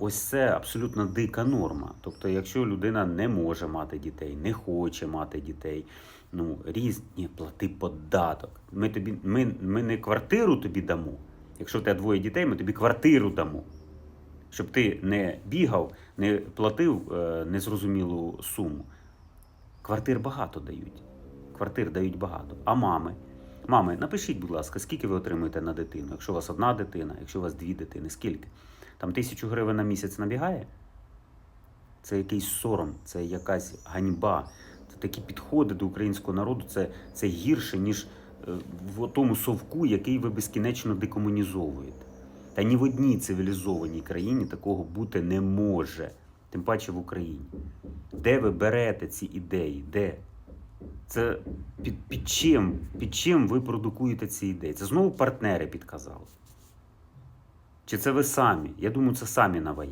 Ось це абсолютно дика норма. Тобто, якщо людина не може мати дітей, не хоче мати дітей, ну різні плати податок. Ми тобі, ми, ми не квартиру тобі дамо. Якщо в тебе двоє дітей, ми тобі квартиру дамо. Щоб ти не бігав, не платив е, незрозумілу суму. Квартир багато дають. Квартир дають багато. А мами? Мами, напишіть, будь ласка, скільки ви отримуєте на дитину? Якщо у вас одна дитина, якщо у вас дві дитини, скільки? Там тисячу гривень на місяць набігає? Це якийсь сором, це якась ганьба. Це такі підходи до українського народу, це, це гірше, ніж е, в тому совку, який ви безкінечно декомунізовуєте. Та ні в одній цивілізованій країні такого бути не може, тим паче в Україні. Де ви берете ці ідеї? Де? Це під, під, чим? під чим ви продукуєте ці ідеї? Це знову партнери підказали. Чи це ви самі? Я думаю, це самі наваїли.